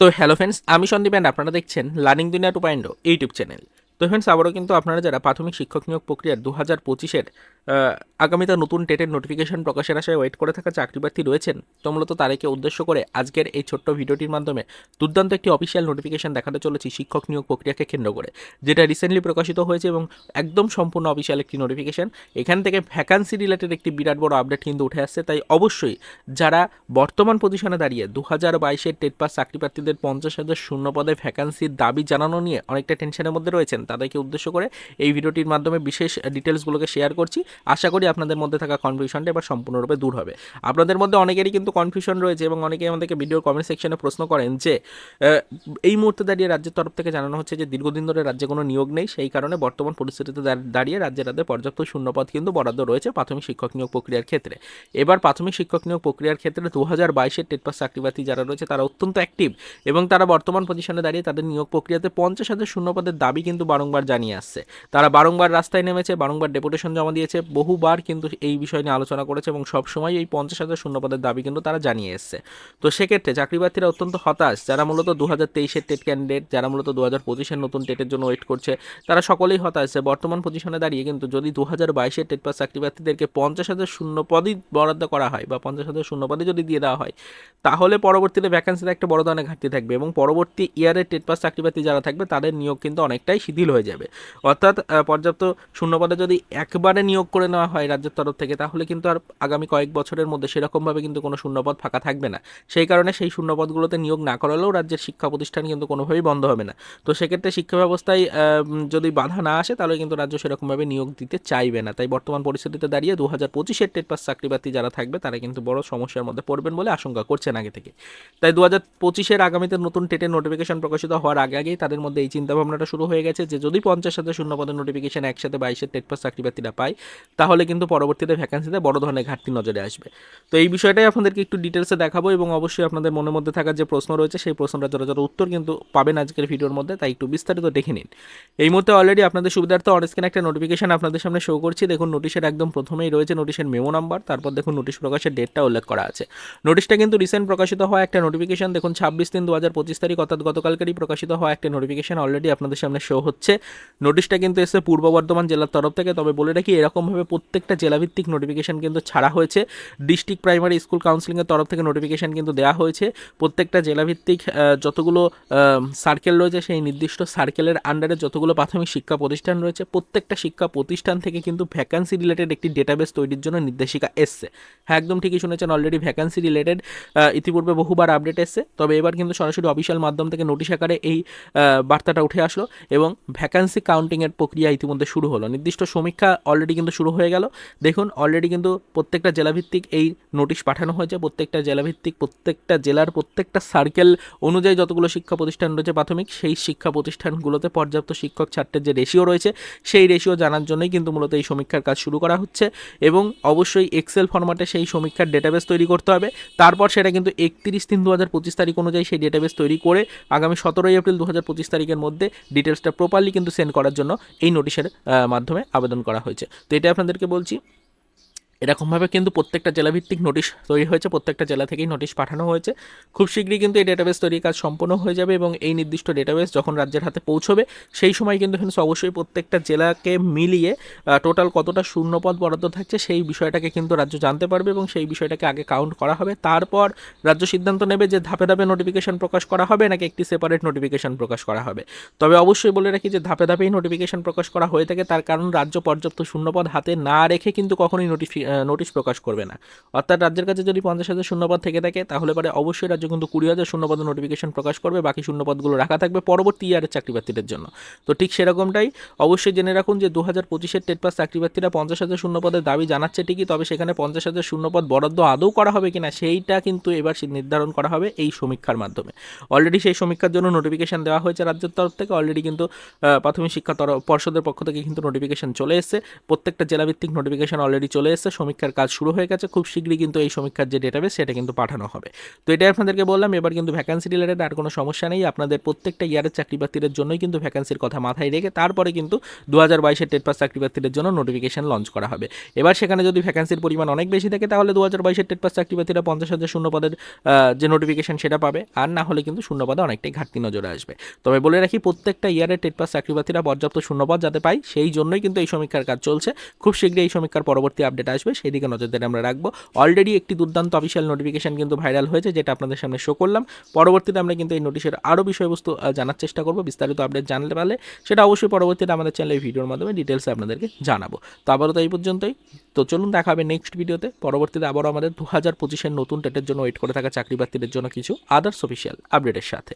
তো hello friends আমি Sandeep and আপনারা দেখছেন learning Duniya two point YouTube channel তো ফ্রেন্ডস আবারও কিন্তু আপনারা যারা প্রাথমিক শিক্ষক নিয়োগ প্রক্রিয়ার দু হাজার পঁচিশের আগামীতে নতুন টেটের নোটিফিকেশন প্রকাশের আশায় ওয়েট করে থাকা চাকরিপ্রার্থী রয়েছেন। তো মূলত তাদেরকে উদ্দেশ্য করে আজকের এই ছোট্ট ভিডিওটির মাধ্যমে দুর্দান্ত একটি অফিসিয়াল নোটিফিকেশন দেখাতে চলেছি শিক্ষক নিয়োগ প্রক্রিয়াকে কেন্দ্র করে, যেটা রিসেন্টলি প্রকাশিত হয়েছে এবং একদম সম্পূর্ণ অফিসিয়াল একটি নোটিফিকেশন এখান থেকে ভ্যাকান্সি রিলেটেড একটি বিরাট বড় আপডেট কিন্তু উঠে আসছে, তাই অবশ্যই যারা বর্তমান পজিশনে দাঁড়িয়ে দু হাজার বাইশের টেট পাস চাকরিপ্রার্থীদের পঞ্চাশ হাজার শূন্য পদে ভ্যাকান্সির দাবি জানানো নিয়ে অনেকটা টেনশনের মধ্যে রয়েছেন, তাদেরকে উদ্দেশ্য করে এই ভিডিওটির মাধ্যমে বিশেষ ডিটেলসগুলোকে শেয়ার করছি। আশা করি আপনাদের মধ্যে থাকা কনফিউশনটা এবার সম্পূর্ণরূপে দূর হবে। আপনাদের মধ্যে অনেকেরই কিন্তু কনফিউশন রয়েছে এবং অনেকেই আমাদেরকে ভিডিওর কমেন্ট সেকশনে প্রশ্ন করেন যে এই মুহূর্তে দাঁড়িয়ে রাজ্যের তরফ থেকে জানানো হচ্ছে যে, দীর্ঘদিন ধরে রাজ্যে কোনো নিয়োগ নেই, সেই কারণে বর্তমান পরিস্থিতিতে দাঁড়িয়ে রাজ্যে পর্যাপ্ত শূন্যপদ কিন্তু বরাদ্দ রয়েছে প্রাথমিক শিক্ষক নিয়োগ প্রক্রিয়ার ক্ষেত্রে। এবার প্রাথমিক শিক্ষক নিয়োগ প্রক্রিয়ার ক্ষেত্রে দু হাজার বাইশের টেট পাস চাকরিপ্রার্থী যারা রয়েছে তারা অত্যন্ত অ্যাক্টিভ এবং তারা বর্তমান পজিশনে দাঁড়িয়ে তাদের নিয়োগ প্রক্রিয়াতে পঞ্চাশ হাজার শূন্যপদের দাবি কিন্তু বারংবার জানিয়ে আসছে। তারা বারংবার রাস্তায় নেমেছে, বারংবার ডেপুটেশন জমা দিয়েছে, বহুবার কিন্তু এই বিষয় নিয়ে আলোচনা করেছে এবং সবসময় এই পঞ্চাশ হাজার শূন্যপদের দাবি কিন্তু তারা জানিয়ে এসছে। তো সেক্ষেত্রে চাকরিপ্রার্থীরা অত্যন্ত হতাশ। যারা মূলত দু হাজার তেইশের টেট ক্যান্ডিডেট যারা মূলত দু হাজার পঁচিশের নতুন টেটের জন্য ওয়েট করছে, তারা সকলেই হতাশ যে বর্তমান পজিশনে দাঁড়িয়ে কিন্তু যদি দু হাজার বাইশের টেট পাস চাকরিপ্রার্থীদেরকে পঞ্চাশ হাজার শূন্য পদই বরাদ্দ করা হয় বা পঞ্চাশ হাজার শূন্য পদই যদি দিয়ে দেওয়া হয়, তাহলে পরবর্তীতে ভ্যাকান্সিতে একটা বড় ধরনের ঘাটতি থাকবে এবং পরবর্তী ইয়ারের টেট পাস চাকরিপ্রার্থী যারা থাকবে, তাদের নিয়োগ কিন্তু অনেকটাই শিথিল হয়ে যাবে। অর্থাৎ পর্যাপ্ত শূন্যপদে যদি একবারে নিয়োগ করে নেওয়া হয় রাজ্যের তরফ থেকে, তাহলে কিন্তু আর আগামী কয়েক বছরের মধ্যে সেরকমভাবে কিন্তু কোনো শূন্যপদ ফাঁকা থাকবে না। সেই কারণে সেই শূন্যপদগুলোতে নিয়োগ না করালেও রাজ্যের শিক্ষা প্রতিষ্ঠান কিন্তু কোনোভাবেই বন্ধ হবে না। তো সেক্ষেত্রে শিক্ষা ব্যবস্থায় যদি বাধা না আসে, তাহলে কিন্তু রাজ্য সেরকমভাবে নিয়োগ দিতে চাইবে না। তাই বর্তমান পরিস্থিতিতে দাঁড়িয়ে দু হাজার পঁচিশের টেট পাস চাকরিপ্রার্থী যারা থাকবে, তারা কিন্তু বড় সমস্যার মধ্যে পড়বেন বলে আশঙ্কা করছেন আগে থেকে। তাই দু হাজার পঁচিশের আগামীতে নতুন টেটের নোটিফিকেশন প্রকাশিত হওয়ার আগে আগেই তাদের মধ্যে এই চিন্তাভাবনাটা শুরু হয়ে গেছে যে, যদি পঞ্চাশ হাজার শূন্যপদের নোটিফিকেশন একসাথে বাইশের টেট পাস চাকরিপ্রার্থীরা পায়, তাহলে কিন্তু পরবর্তীতে ভ্যাকান্সিতে বড় ধরনের ঘাটতি নজরে আসবে। তো এই বিষয়টাই আপনাদেরকে একটু ডিটেলসে দেখাবো এবং অবশ্যই আপনাদের মনের মধ্যে থাকা যে প্রশ্ন রয়েছে, সেই প্রশ্নটা যথাযথ উত্তর কিন্তু পাবেন আজকের ভিডিওর মধ্যে, তাই একটু বিস্তারিত দেখে নিন। এই মুহূর্তে অলরেডি আপনাদের সুবিধার্থে অনস্ক্রিন একটা নোটিফিকেশন আপনাদের সামনে শো করছি। দেখুন নোটিশের একদম প্রথমেই রয়েছে নোটিশের মেমো নাম্বার তারপর দেখুন নোটিশ প্রকাশের ডেটটা উল্লেখ করা আছে। নোটিশটা কিন্তু রিসেন্ট প্রকাশিত হওয়া একটা নোটিফিকেশন দেখুন, ছাব্বিশ তিন দু হাজার পঁচিশ তারিখ, অর্থাৎ গতকালকেরই প্রকাশিত হওয়া একটা নোটিফিকেশন অলরেডি আপনাদের সামনে শো হচ্ছে। নোটিশটা কিন্তু এসে পূর্ব বর্ধমান জেলার তরফ থেকে, তবে বলে রাখি, এরকমভাবে প্রত্যেকটা জেলাভিত্তিক নোটিফিকেশন কিন্তু ছাড়া হয়েছে। ডিস্ট্রিক্ট প্রাইমারি স্কুল কাউন্সিলিংয়ের তরফ থেকে নোটিফিকেশন কিন্তু দেওয়া হয়েছে। প্রত্যেকটা জেলাভিত্তিক যতগুলো সার্কেল রয়েছে, সেই নির্দিষ্ট সার্কেলের আন্ডারে যতগুলো প্রাথমিক শিক্ষা প্রতিষ্ঠান রয়েছে, প্রত্যেকটা শিক্ষা প্রতিষ্ঠান থেকে কিন্তু ভ্যাকান্সি রিলেটেড একটি ডেটাবেস তৈরির জন্য নির্দেশিকা এসছে। হ্যাঁ একদম ঠিকই শুনেছেন অলরেডি ভ্যাকান্সি রিলেটেড ইতিপূর্বে বহুবার আপডেট এসছে। তবে এবার কিন্তু সরাসরি অফিসিয়াল মাধ্যম থেকে নোটিশ আকারে এই বার্তাটা উঠে আসলো এবং ভ্যাকান্সি কাউন্টিংয়ের প্রক্রিয়া ইতিমধ্যে শুরু হলো। নির্দিষ্ট সমীক্ষা অলরেডি কিন্তু শুরু হয়ে গেল। দেখুন অলরেডি কিন্তু প্রত্যেকটা জেলাভিত্তিক এই নোটিশ পাঠানো হয়েছে। প্রত্যেকটা জেলাভিত্তিক, প্রত্যেকটা জেলার প্রত্যেকটা সার্কেল অনুযায়ী যতগুলো শিক্ষা প্রতিষ্ঠান রয়েছে প্রাথমিক, সেই শিক্ষা প্রতিষ্ঠানগুলোতে পর্যাপ্ত শিক্ষক ছাত্রের যে রেশিও রয়েছে, সেই রেশিও জানার জন্যই কিন্তু মূলত এই সমীক্ষার কাজ শুরু করা হচ্ছে এবং অবশ্যই এক্সেল ফরম্যাটে সেই সমীক্ষার ডেটাবেস তৈরি করতে হবে। তারপর সেটা কিন্তু একত্রিশ তিন দু হাজার পঁচিশ তারিখ অনুযায়ী সেই ডেটাবেস তৈরি করে আগামী সতেরোই এপ্রিল দু হাজার পঁচিশ তারিখের মধ্যে ডিটেলসটা প্রপারলি কিন্তু সেন্ড করার জন্য এই নোটিশের মাধ্যমে আবেদন করা হয়েছে। তো এটা আপনাদেরকে বলছি এরকমভাবে কিন্তু প্রত্যেকটা জেলাভিত্তিক নোটিশ তৈরি হয়েছে, প্রত্যেকটা জেলা থেকেই নোটিশ পাঠানো হয়েছে। খুব শীঘ্রই কিন্তু এই ডেটাবেস তৈরির কাজ সম্পন্ন হয়ে যাবে এবং এই নির্দিষ্ট ডেটাবেস যখন রাজ্যের হাতে পৌঁছবে, সেই সময় কিন্তু এখানে অবশ্যই প্রত্যেকটা জেলাকে মিলিয়ে টোটাল কতটা শূন্যপদ বরাদ্দ থাকছে সেই বিষয়টাকে কিন্তু রাজ্য জানতে পারবে এবং সেই বিষয়টাকে আগে কাউন্ট করা হবে। তারপর রাজ্য সিদ্ধান্ত নেবে যে ধাপে ধাপে নোটিফিকেশন প্রকাশ করা হবে নাকি একটি সেপারেট নোটিফিকেশন প্রকাশ করা হবে। তবে অবশ্যই বলে রাখি যে ধাপে ধাপেই নোটিফিকেশন প্রকাশ করা হয়ে থাকে, তার কারণ রাজ্য পর্যাপ্ত শূন্যপদ হাতে না রেখে কিন্তু কখনোই নোটিফি নোটিশ প্রকাশ করবে না। অর্থাৎ রাজ্যের কাছে যদি পঞ্চাশ হাজার শূন্যপদ থেকে থাকে, তাহলে পরে অবশ্যই রাজ্য কিন্তু কুড়ি হাজার শূন্যপদের নোটিফিকেশন প্রকাশ করবে, বাকি শূন্যপদগুলো রাখা থাকবে পরবর্তী ইয়ারের চাকরিপ্রার্থীদের জন্য। তো ঠিক সেরকমটাই অবশ্যই জেনে রাখুন যে দু হাজার পঁচিশের টেট পাস চাকরিপ্রার্থীরা পঞ্চাশ হাজার শূন্যপদের দাবি জানাচ্ছে ঠিকই, তবে সেখানে পঞ্চাশ হাজার শূন্যপদ বরাদ্দ আদৌ করা হবে কিনা সেইটা কিন্তু এবার নির্ধারণ করা হবে এই সমীক্ষার মাধ্যমে। অলরেডি সেই সমীক্ষার জন্য নোটিফিকেশন দেওয়া হয়েছে রাজ্যের তরফ থেকে অলরেডি কিন্তু প্রাথমিক শিক্ষা তরফ পর্ষদের পক্ষ থেকে কিন্তু নোটিফিকেশন চলে এসেছে। প্রত্যেকটা জেলাভিত্তিক নোটিফিকেশন অলরেডি চলে এসেছে। সমীক্ষার কাজ শুরু হয়ে গেছে, খুব শীঘ্রই কিন্তু এই সমীক্ষার যে ডেটাবেস সেটা কিন্তু পাঠানো হবে। তো এটাই আপনাদেরকে বললাম, এবার কিন্তু ভ্যাকান্সি রিলেটেড আর কোনো সমস্যা নেই। আপনাদের প্রত্যেকটা ইয়ারের চাকরি প্রার্থীদের জন্যই কিন্তু ভ্যাকান্সির কথা মাথায় রেখে তারপরে কিন্তু দু হাজার বাইশের টেট পাস চাকরি প্রার্থীদের জন্য নোটিফিকেশন লঞ্চ করা হবে। এবার সেখানে যদি ভ্যাকান্সির পরিমাণ অনেক বেশি থাকে, তাহলে দু হাজার বাইশের টেট পাস চাকরি প্রার্থীরা পঞ্চাশ হাজার শূন্য পদের যে নোটিফিকেশন সেটা পাবে। আর না হলে কিন্তু শূন্য পদে অনেকটাই ঘাটতি নজরে আসবে। তবে বলে রাখি, প্রত্যেকটা ইয়ারের টেট পাস চাকরি প্রার্থীরা পর্যাপ্ত শূন্যপদ যাতে পায়, সেই জন্যই কিন্তু এই সমীক্ষার কাজ চলছে। খুব শীঘ্রই এই সমীক্ষার পরবর্তী আপডেট আসবে। সেই দিকে নজরদারি আমরা রাখব। অলরেডি একটি দুর্দান্ত অফিসিয়াল নোটিফিকেশন কিন্তু ভাইরাল হয়েছে, যেটা আপনাদের সামনে শো করলাম। পরবর্তীতে আমরা কিন্তু এই নোটিশের আরও বিষয়বস্তু জানার চেষ্টা করব, বিস্তারিত আপডেট জানতে পারলে। সেটা অবশ্যই পরবর্তীতে আমাদের চ্যানেলে ভিডিওর মাধ্যমে ডিটেলসে আপনাদেরকে জানাব। তো আবারও তো এই পর্যন্তই। তো চলুন, দেখা হবে নেক্সট ভিডিওতে পরবর্তীতে আবারও আমাদের দু হাজার পঁচিশের নতুন ডেটের জন্য ওয়েট করে থাকা চাকরি প্রার্থীদের জন্য কিছু আদার্স অফিসিয়াল আপডেটের সাথে।